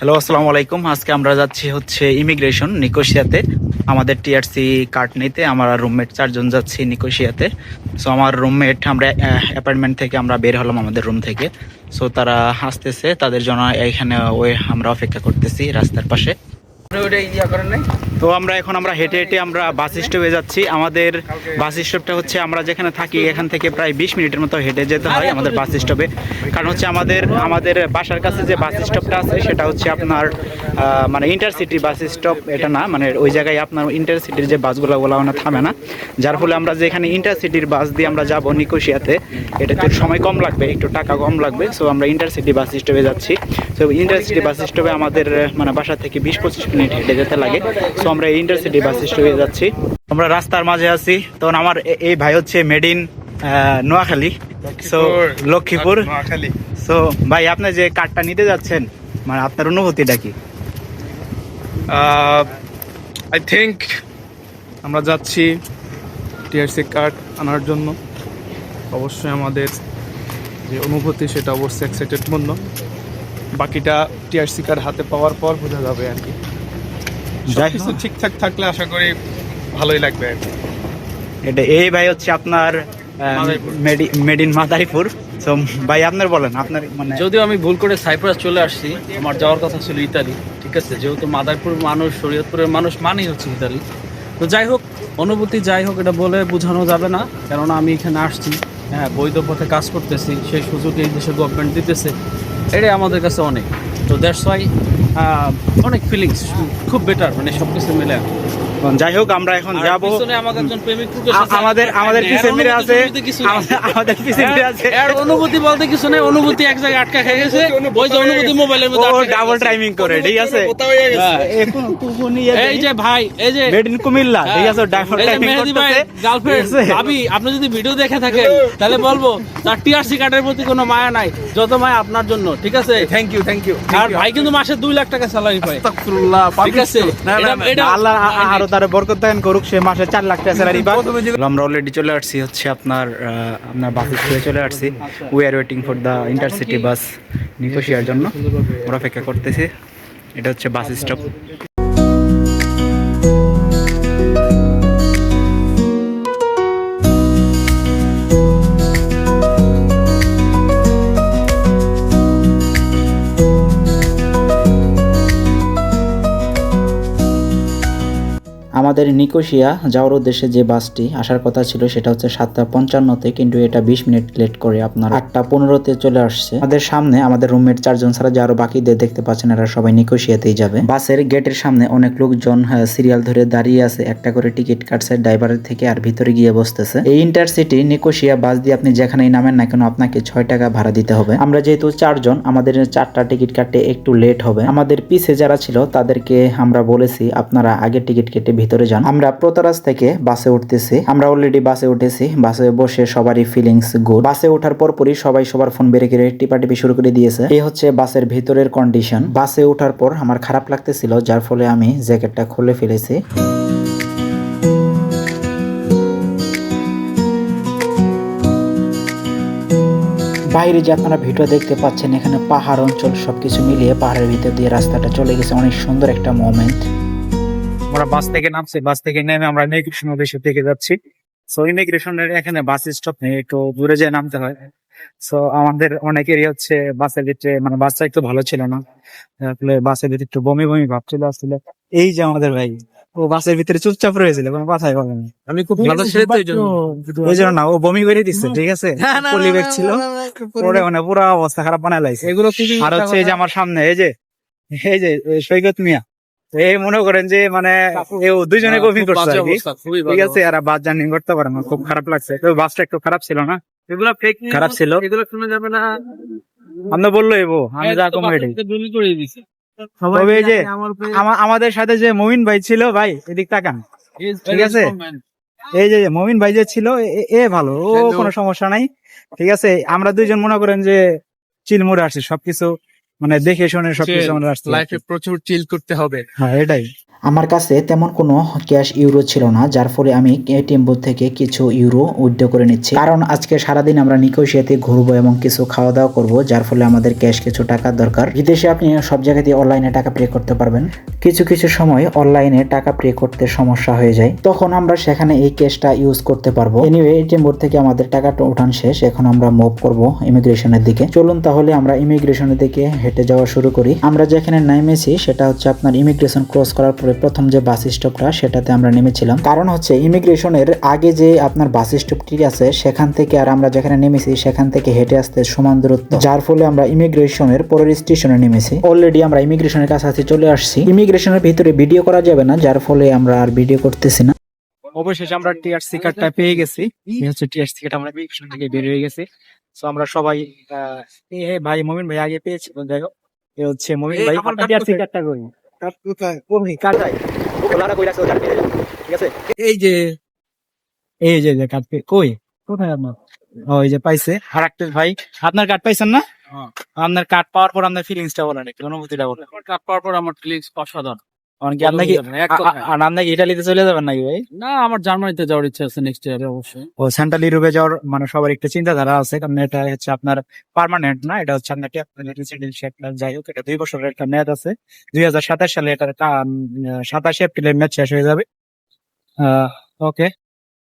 Hello আসসালামু আলাইকুম আজকে আমরা যাচ্ছি হচ্ছে ইমিগ্রেশন নিকোশিয়াতে। আমাদের টিআরসি কার্ড নিতে, আমার রুমমেট চারজন যাচ্ছি নিকোশিয়াতে। সো আমার রুমমেট আমরা অ্যাপার্টমেন্ট থেকে আমরা বের হলাম আমাদের রুম থেকে। সো তারা আসতেছে, তাদের জন্য এখানে ওই আমরা অপেক্ষা করতেছি রাস্তার পাশে। তো আমরা এখন আমরা হেঁটে হেঁটে আমরা বাস স্টপে যাচ্ছি। আমাদের বাস স্টপটা হচ্ছে আমরা যেখানে থাকি, এখান থেকে প্রায় বিশ মিনিটের মতো হেঁটে যেতে হয় আমাদের বাস স্টপে কারণ হচ্ছে আমাদের আমাদের বাসার কাছে যে বাস স্টপটা আছে, সেটা হচ্ছে আপনার মানে ইন্টারসিটি বাস স্টপ এটা না মানে ওই জায়গায় আপনার ইন্টারসিটির যে বাসগুলো ওগুলো মানে থামে না। যার ফলে আমরা যেখানে ইন্টারসিটির বাস দিয়ে আমরা যাব নিকোশিয়াতে, এটাতে সময় কম লাগবে, একটু টাকা কম লাগবে সো আমরা ইন্টারসিটি বাস স্টপে যাচ্ছি। সো ইন্টারসিটি বাস স্টপে আমাদের মানে বাসা থেকে বিশ পঁচিশ মিনিট হেঁটে যেতে লাগে। সো আমরা ইন্টারসিটি বাস স্টপে যাচ্ছি। আমরা রাস্তার মাঝে আছি। তখন আমার এই ভাই হচ্ছে made in Noakhali. So Lakshmipur. So ভাই আপনি যে কার্ডটা নিতে যাচ্ছেন মানে আপনার অনুভূতিটা কি? আই থিঙ্ক আমরা যাচ্ছি টিআরসি কার্ড আনার জন্য। অবশ্যই আমাদের যে অনুভূতি সেটা অবশ্যই এক্সাইটেড মন্য বাকিটা টিআরসি কার্ড হাতে পাওয়ার পর বোঝা যাবে আর কি। যাই কিছু হোক, ঠিকঠাক থাকলে আশা করি ভালোই লাগবে আর কি। এটা এই ভাই হচ্ছে আপনার। Made in Madaripur. সো ভাই আপনার বলেন আপনার মানে যদিও আমি ভুল করে সাইপ্রাস চলে আসছি আমার যাওয়ার কথা ছিল ইতালি ঠিক আছে? যেহেতু মাদারপুর মানুষ শরীয়তপুরের মানুষ মানেই হচ্ছে ইতালি। তো যাই হোক অনুভূতি যাই হোক এটা বলে বোঝানো যাবে না কেননা আমি এখানে আসছি হ্যাঁ বৈধ পথে কাজ করতেছি সেই সুযোগ এই দেশের গভর্নমেন্ট দিতেছে। এটাই আমাদের কাছে অনেক। তো দ্যাটস ওয়াই অনেক ফিলিংস খুব বেটার মানে সব কিছু মিলে যাই হোক আমরা এখন যাব। আ- আমাদের আমাদের পিছে মিলে আছে। আমাদের- পিছে মিলে আছে? এর অনুভূতি বলতে কিছু নেই অনুভূতি এক জায়গায় আটকা খেয়ে গেছে। ওই যে অনুভূতি মোবাইলের মধ্যে ও ডাবল টাইমিং করে ঠিক আছে? হ্যাঁ। এই যে ভাই এই যে মেড ইন কুমিল্লা ঠিক আছে? ডাবল টাইমিং ভাই গার্লফ্রেন্ড ভাবি আপনি যদি ভিডিও দেখে থাকেন তাহলে বলব তার টিআরসি কার্ডের প্রতি কোনো মায়া নাই যত মায়া আপনার জন্য ঠিক আছে? থ্যাংক ইউ থ্যাংক ইউ আর ভাই কিন্তু মাসে দুই লাখ টাকা স্যালারি পায়। আস্তাগফিরুল্লাহ ঠিক আছে? না, না, এটা- আল্লাহ আরও তার বরকত দান করুক সে মাসে চার লাখ টাকা স্যালারি পায় আমরা অলরেডি চলে আসছি হচ্ছে আপনার আহ, আপনার বাসে চলে চলে আসছি। We are waiting for the intercity bus নিকোশিয়ার জন্য। আমরা অপেক্ষা করতেছি। এটা হচ্ছে বাস স্টপ আমাদের নিকোশিয়া যাওয়ার উদ্দেশ্যে যে বাসটি আসার কথা ছিল সেটা হচ্ছে সাতটা পঞ্চান্নতে কিন্তু এটা বিশ মিনিট লেট করে আপনার আটটা পনেরোতে চলে আসছে। আমাদের সামনে আমাদের রুমমেট চারজন ছাড়া যে আরও বাকিদের দেখতে পাচ্ছেন, এরা সবাই নিকোশিয়াতেই যাবে। বাসের গেটের সামনে অনেক লোকজন সিরিয়াল ধরে দাঁড়িয়ে আছে, একটা করে টিকিট কাটছে ড্রাইভারের থেকে আর ভিতরে গিয়ে বসতেছে। এই ইন্টারসিটি, নিকোশিয়া বাস দিয়ে আপনি যেখানেই নামেন না কেন, আপনাকে ছয় টাকা ভাড়া দিতে হবে। আমরা যেহেতু চারজন, আমাদের চারটা টিকিট কাটতে একটু লেট হবে। আমাদের পিছে যারা ছিল, তাদেরকে আমরা বলেছি, আপনারা আগে টিকিট কেটে ভিতরে যান। আমরা প্রতারাজ থেকে বাসে উঠতেছি। আমরা অলরেডি বাসে উঠেছি। বাসে বসে সবারই ফিলিংস গুড বাসে ওঠার পরপরই সবাই সবার ফোন বেড়ে কেড়ে টিপাটিপি শুরু করে দিয়েছে। এই হচ্ছে বাসের ভিতরের কন্ডিশন বাসে ওঠার পর আমার খারাপ লাগতেছিল, যার ফলে আমি জ্যাকেটটা খুলে ফেলেছি। বাইরে যে আপনারা ভিডিও দেখতে পাচ্ছেন, এখানে পাহাড় অঞ্চল সবকিছু মিলিয়ে পাহাড়ের ভিতর দিয়ে রাস্তাটা চলে গেছে। অনেক সুন্দর একটা মোমেন্ট আমরা বাস থেকে নামছি বাস থেকে নেমে আমরা ইমিগ্রেশন অফিসের দিকে যাচ্ছি। সো ইমিগ্রেশনের এখানে বাস স্টপ নেই একটু দূরে যেয়ে নামতে হয়। সো আমাদের অনেকেরই হচ্ছে বাসের ভিতরে মানে বাসটা একটু ভালো ছিল না। আসলে বাসের ভিতরে একটু বমি বমি ভাব চলে আসছিল। এই যে আমাদের ভাই ও বাসের ভিতরে চুপচাপ রয়েছিল কোনো কথাই বলেনি আমি খুব ভালো ছেলে তো ওই জন্য। না ও বমি করে দিচ্ছে ঠিক আছে? পরিবেশ ছিল। পরে মানে পুরো অবস্থা খারাপ বানায় লাইছে। এগুলো আর হচ্ছে এই যে আমার সামনে এই যে এই যে সৈকত মিয়া। এই মনে করেন যে মানে দুইজনে কপি করছে ঠিক আছে আর বাস জার্নি করতে পারে না খুব খারাপ লাগছে। তো বাসটা একটু খারাপ ছিল না? এগুলো ফেক খারাপ ছিল। এগুলো শুনে যাবে না। আমরা বলল এবো আমি যা কম তবে এই যে আমাদের সাথে যে মমিন ভাই ছিল ভাই এদিক তাকান। ঠিক আছে? এই যে মমিন ভাই যে ছিল এ- ভালো ও. কোনো সমস্যা নাই। ঠিক আছে আমরা দুইজন মনে করেন যে চিলমুড়ে আসছি সবকিছু। মানে দেখে শুনে সবকিছু আমরা আসতে লাইফে প্রচুর চিল করতে হবে। হ্যাঁ এটাই। আমার কাছে তেমন কোনো ক্যাশ ইউরো ছিল না, যার ফলে আমি এটিএম বুথ থেকে কিছু ইউরো উইথড্র করে নিচ্ছি। কারণ আজকে সারাদিন আমরা নিকোশিয়াতে ঘুরবো এবং কিছু খাওয়া দাওয়া করব, যার ফলে আমাদের ক্যাশ কিছু টাকা দরকার। বিদেশে আপনি সব জায়গাতে অনলাইনে টাকা পে করতে পারবেন। কিছু কিছু সময় অনলাইনে টাকা পে করতে সমস্যা হয়ে যায়। তখন আমরা সেখানে এই ক্যাশটা ইউজ করতে পারব। এনিওয়ে এটিএম বোর্ড থেকে আমাদের টাকাটা উঠান শেষ। এখন আমরা মুভ করব ইমিগ্রেশনের দিকে। চলুন তাহলে আমরা ইমিগ্রেশনের দিকে হেঁটে যাওয়া শুরু করি। আমরা যেখানে নেমেছি, সেটা হচ্ছে আপনার ইমিগ্রেশন ক্রস করার পরে প্রথম যে বাস স্টপটা সেটাতে আমরা নেমেছিলাম। কারণ হচ্ছে ইমিগ্রেশনের আগে যে আপনার বাস স্টপটি আছে সেখান থেকে আর আমরা যেখানে নেমেছি সেখান থেকে হেঁটে আসতে সমান দূরত্ব। যার ফলে আমরা ইমিগ্রেশনের পরের স্টেশনে নেমেছি। অলরেডি আমরা ইমিগ্রেশনের কাছাকাছি চলে আসছি। ইমিগ্রেশনের ভিতরে ভিডিও করা যাবে না যার ফলে আমরা আর ভিডিও করতেছি না। অবশেষে আমরা টিআরসি কার্ডটা পেয়ে গেছি। হচ্ছে টিআরসি কার্ড আমরা ইমিগ্রেশন থেকে বের হয়ে গেছি। তো আমরা সবাই ভাই মমিন ভাই আগে পেয়েছি। যাই হোক এ হচ্ছে মমিন ভাই। টিআরসি কার্ডটা কই এই যে এই যে যে পে কই? কোথায় আপনার? ওই যে পাইছে। আর ভাই আপনার কাঠ পাইছেন না? আপনার কার্ড পাওয়ার পর আপনার ফিলিংসটা বলেন অনুভূতিটা বলেন। কাঠ পাওয়ার পর আমার ফিলিংস অসাধারণ। কারণ কি আপনি কি এক কথায়। আর আপনি ইটালিতে চলে যাবেন নাকি ভাই? না আমার জার্মানিতে যাওয়ার ইচ্ছা আছে নেক্সট ইয়ারে অবশ্যই। ও সেন্ট্রাল ইউরোপে যাওয়ার মানে সবার একটা চিন্তাধারা আছে কারণ এটা হচ্ছে আপনার পার্মানেন্ট না এটা হচ্ছে আপনার রেসিডেন্সিয়াল যাই হোক এটা দুই বছরের একটা মেয়াদ আছে। দুই হাজার সাতাশ সালে এটার সাতাশে এপ্রিলের ম্যাচ শেষ হয়ে যাবে। ওকে